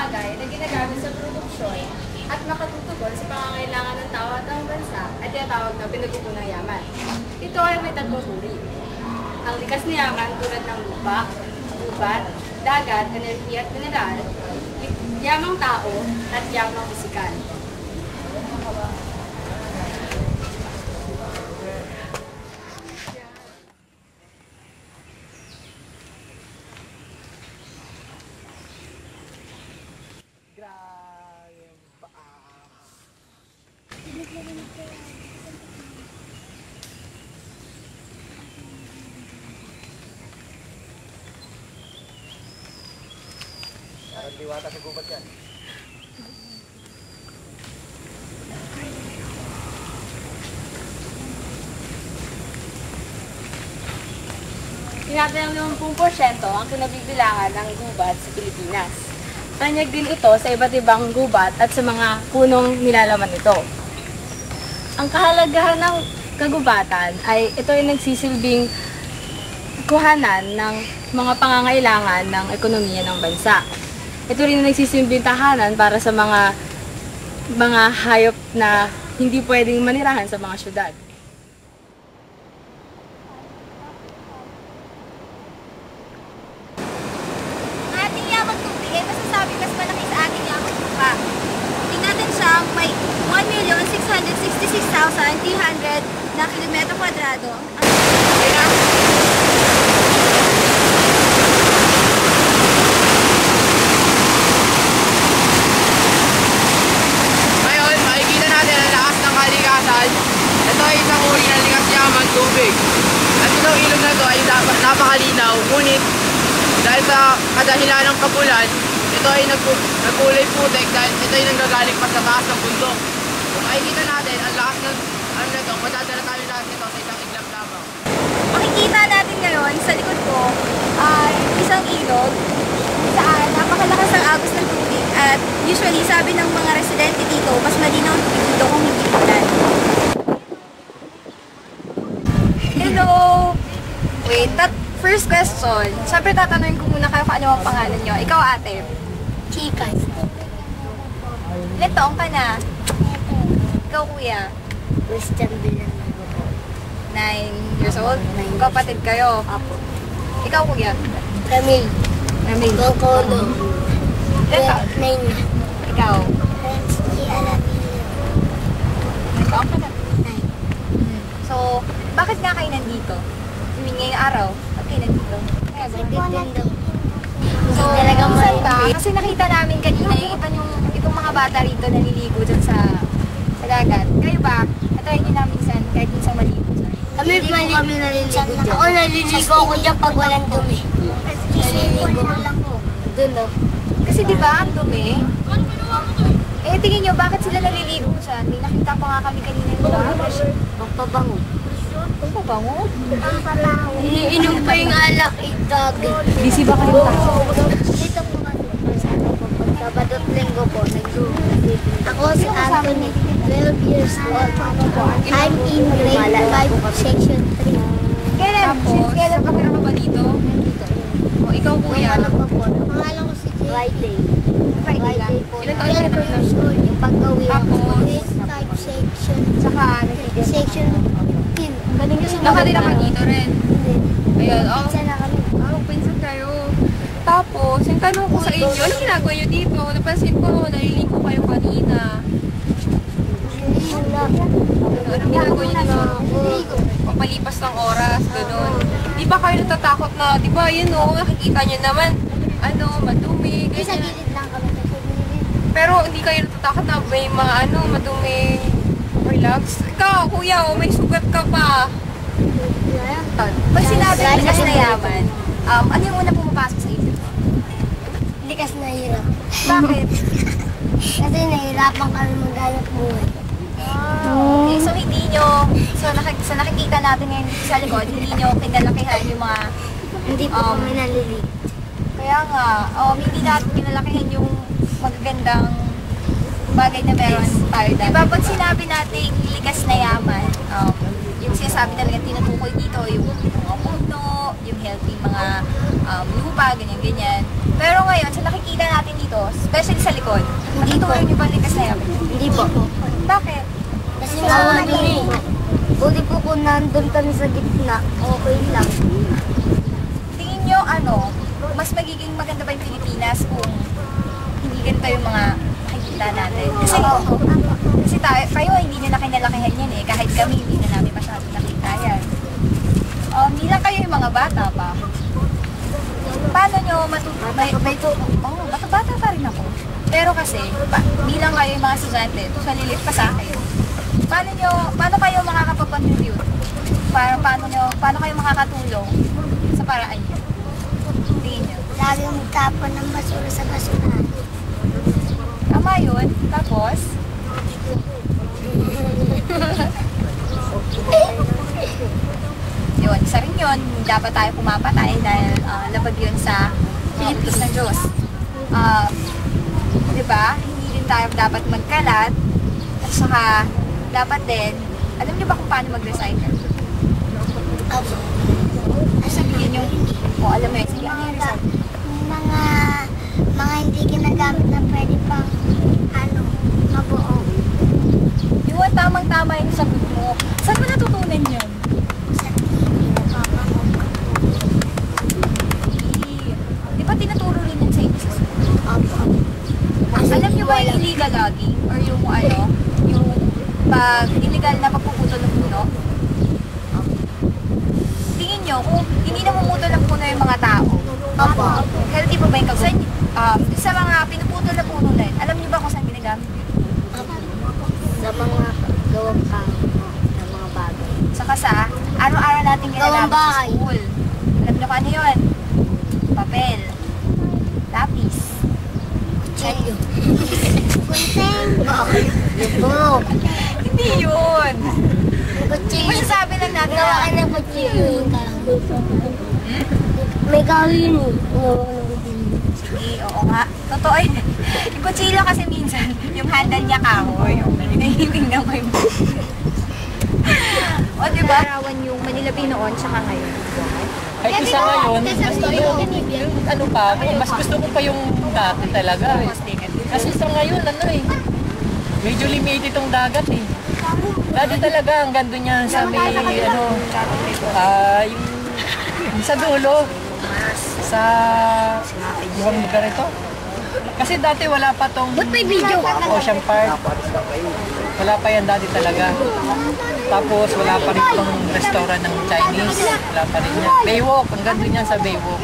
bagay na ginagamit sa produksyon at makatutugon sa pangangailangan ng tao at ng bansa ay tinatawag na pinagpupunang yaman. Ito ay may tatlong uri. Ang likas na yaman tulad ng lupa, gubat, dagat, enerhiya at mineral, yamang tao at yamang pisikal. Diwata sa gubat yan. Tinatayang 50% ang kinabibilangan ng gubat sa Pilipinas. Tanyag din ito sa iba't ibang gubat at sa mga punong nilalaman nito. Ang kahalagahan ng kagubatan ay ito ay nagsisilbing kuhanan ng mga pangangailangan ng ekonomiya ng bansa. Ito rin ang nagsisilbing tahanan para sa mga mga hayop na hindi pwedeng manirahan sa mga syudad. Ating yamang tubig ay masasabi mas malaki sa ating yamang lupa. Tingnan natin siya may 1,666,300 na kilometro kwadrado. Ngayon, makikita natin ang lakas ng kalikasan. Ito ay isang uri ng likas yaman tubig. At itong ilog na ito ay nap- napakalinaw, ngunit dahil sa kadahilan ng kapulan, ito ay nagkulay putik dahil ito ay nanggagaling pa sa taas ng bundok. Kung makikita natin, ang lakas ng ano na ito, madadala tayo lahat ito sa isang iglap lamang. Makikita natin ngayon sa likod ko ay isang ilog saan napakalakas ang agos ng tubig at usually sabi ng mga residente dito mas malinaw ang tubig dito kung hindi ulan. Hello! Wait, that first question. Siyempre tatanungin ko muna kayo kung ano ang pangalan nyo. Ikaw ate. Chikas. Ilan taong ka na? Ikaw kuya. Christian Villanueva. Nine years old? Nine. Kapatid kayo? Apo. Ikaw kuya. Camille. Ramil. Bocolo. Taon? Nine. Ikaw. Alamillo. Nine taon ka na. Nine. So, bakit nga kayo nandito? Mean, ngayong araw? Kaya ba? Nagtitinda po. So, Hindi talaga kung saan ba? mali. Kasi nakita namin kanina yung iba yung itong mga bata rito naliligo dyan sa sa dagat. Kayo ba? Natry niyo na minsan kahit minsan maligo. Kami mali kami naliligo dyan. Ako naliligo ako dyan pag walang dumi. Naliligo. Doon o. Kasi di ba ang dumi? Eh, tingin nyo, bakit sila naliligo dyan? May nakita pa nga kami kanina yung dagat. Magpabango. Ano ba bango? Iniinom pa yung alak itagin. Busy ba kayo Dito po kami. Sabado at linggo po. Ako si Anthony, 12 years old. I'm in grade 5, section 3. Kailan? Kailan ka meron ka ba dito? O, ikaw kuya. Ano pa po? Pangalan ko si Friday. Friday lang. po. Ilan taon ka na? Yung pag-uwi. Tapos? Grade 5, section. Saka, nagtitis. Section 10. Galing kasi Nakatira ka dito rin. Ayun, oh. Isa na kami. Ah, pinsan kayo. Tapos, yung tanong ko sa inyo, ano ginagawa nyo dito? Napansin ko, naliligo kayo kanina. Lang. Ano, ginagawa nyo dito? Papalipas ng oras, gano'n. Di ba kayo natatakot na, di ba, yun o, nakikita nyo naman, ano, madumi, Sa ganyan. gilid lang kami. Sa. Pero hindi kayo natatakot na may mga ano, madumi, relax. Ikaw, kuya, oh, may sugat ka pa. Pag sinabi Guys, likas na yaman, um, ano yung una pumapasok sa isip mo? Likas na hirap. Bakit? Kasi nahirapan kami maghanap buhay. Okay, so hindi nyo, so, nakik so nakikita natin ngayon sa likod, hindi nyo kinalakihan yung mga, Hindi po Um, kami nalilig. kaya nga, um, hindi natin kinalakihan yung magagandang bagay na meron tayo dati. Diba, pag sinabi natin likas na yaman, um, yung sinasabi talaga tinutukoy dito, yung mga puno, yung healthy mga um, lupa, ganyan-ganyan. Pero ngayon, sa nakikita natin dito, especially sa likod, natutulong niyo ba likas na yaman? Hindi po. Bakit? Kasi nga, buti po kung nandun kami sa gitna, okay lang. Tingin nyo, ano, mas magiging maganda ba yung Pilipinas kung hindi ganito yung mga nakikita natin? Kasi, kasi tayo, kayo, hindi nyo na kinalakihan yan eh. Kahit kami, hindi na namin masyado nakita yan. Um, hindi lang kayo yung mga bata pa. Paano nyo matuto? May, oh, bata-bata pa rin ako. Pero kasi, pa, bilang kayo yung mga estudyante, sa lilit pa sa akin, paano nyo, paano kayo makakapag-contribute? Para, paano nyo, paano kayo makakatulong sa paraan nyo? Tingin nyo. Lagi magtapon ng basura sa basurahan. Tama yun. Tapos, yun, isa rin yun, dapat tayo pumapatay dahil ah, labag yun sa Philippines ng Diyos. Ah, di ba? Hindi din tayo dapat magkalat. At saka, dapat din, alam niyo ba kung paano mag-recycle? Sabihin yung, o alam mo yun, sige, ano yung? Mga, mga hindi ginagamit na pwede pang, ano, mabuo. Yun, tamang-tama yung sagot mo. Saan mo natutunan yun? Sa TV, napapanood ko po. Di, di ba tinuturo rin yun sa inyo sa school? Opo. Alam niyo ba yung illegal logging? Or yung ano, yung pag illegal na pagpuputol ng puno? Tingin niyo, kung hindi na pumutol ng puno yung mga tao, Opo. healthy pa ba yung kagulan? Um, sa mga pinuputol na puno na yun, alam niyo ba kung saan ginagamit? Sa mga gawang kang ng mga bagay. Saka sa araw-araw natin ginagamit sa school. Alam niyo kung ano yun? Papel. Lapis. Kunseng. Bro. Hindi yun! Kutsilyo. Masasabi lang natin na Gawa ka ng kutsilyo. May kawin. Sige, oo nga. Totoo yun. Yung kutsilyo kasi minsan, yung handle niya kahoy. Hinihiling ko yung O, di ba? Arawan yung Manila Bay noon, tsaka ngayon. Ay, isa ngayon, gusto yung, yung ano pa, mas gusto ko pa yung dati talaga eh. Kasi sa ngayon, ano eh, medyo limited itong dagat eh. Dati talaga, ang ganda niya sa may, ano, ah, yung sa dulo, sa, yung lugar ito. Kasi dati wala pa tong Ocean Park. Wala pa yan dati talaga. Tapos wala pa rin tong restaurant ng Chinese. Wala pa rin yan. Baywalk, ang ganda niyan sa Baywalk.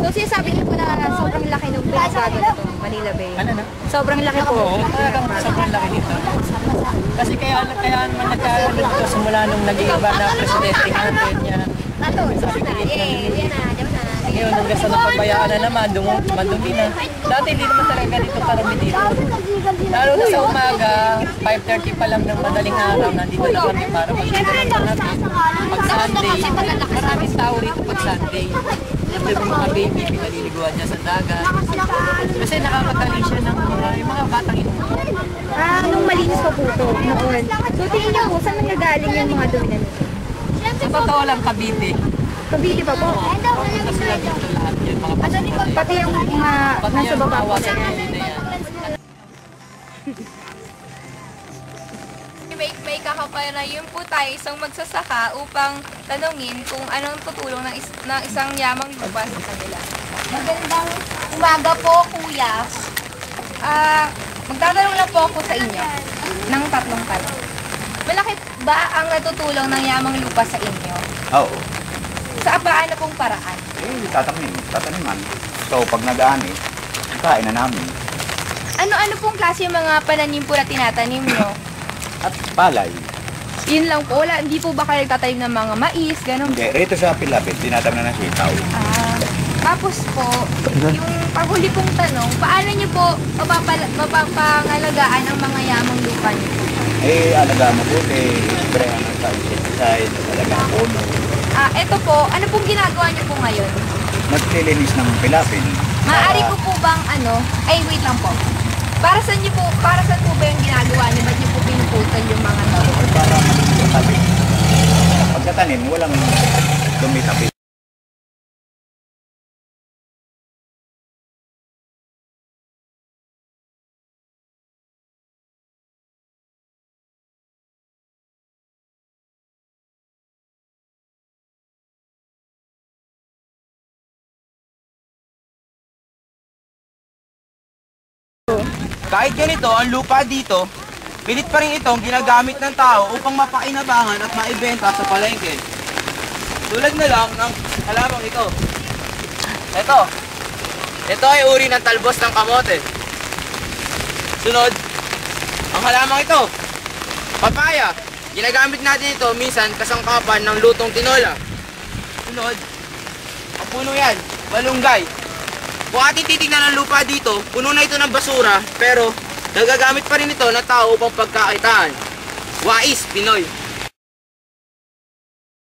So, sinasabi niyo po na sobrang laki ng pinagbago na to, Manila Bay. Ano na? Sobrang laki po. Oo, talagang sobrang laki nito. Kasi kaya, kaya naman nagkaroon dito simula nung naging iba na presidente natin yan. Sabi ko. Ngayon, hanggang sa napabayaan na naman, dungo, madumi na. Dati hindi naman talaga dito karami dito. Lalo na sa umaga, 5.30 pa lang ng madaling araw, nandito na kami para namin. Pag Sunday, maraming tao rito pag Sunday. Siyempre yung mga baby, pinaliliguan niya sa dagat. Kasi nakakagaling siya ng mga, yung mga batang inuman. Ah, nung malinis pa po ito, noon. So, tingin niyo po, saan nanggagaling yung mga dumi na nito? Sa totoo lang, Cavite. Kabili pa po. Pati yung mga nasa baba po. May, may kakapera, yun po tayo isang magsasaka upang tanungin kung anong tutulong ng, is, ng isang yamang lupa sa kanila. Magandang umaga po, kuya. Ah, magtatanong lang po ako sa inyo ng tatlong tanong. Malaki ba ang natutulong ng yamang lupa sa inyo? Oo. Sa paano pong paraan? Eh, tatanim. Tataniman. So, pag nagaan eh, kain na namin. Ano-ano pong klase yung mga pananim po na tinatanim nyo? At palay. Yun lang po, wala, hindi po ba kayo nagtatanim ng mga mais, ganun? Hindi, rito sa Pilapit, tinatang na ng sitaw. Ah, tapos po, yung paghuli pong tanong, paano nyo po mapapala, mapapangalagaan ang mga yamang lupa nyo? Eh, alaga mabuti. Spray ang sa insecticide, alaga ang puno. Ah, eto po, ano pong ginagawa nyo po ngayon? Naglilinis ng Pilapin. Maaari po po bang ano, ay wait lang po. Para saan nyo po, para saan po ba yung ginagawa nyo? Ba't nyo po pinuputol yung mga to? Para maging tabi. Pagkatanim, walang dumitabi. Kahit ganito, ang lupa dito, pilit pa rin itong ginagamit ng tao upang mapakinabangan at maibenta sa palengke. Tulad na lang ng halamang ito. Ito. Ito ay uri ng talbos ng kamote. Sunod, ang halamang ito. Papaya. Ginagamit natin ito minsan kasangkapan ng lutong tinola. Sunod, ang puno yan, balunggay. Kung ating titignan ang lupa dito, puno na ito ng basura, pero nagagamit pa rin ito ng tao upang pagkakitaan. Wais, Pinoy.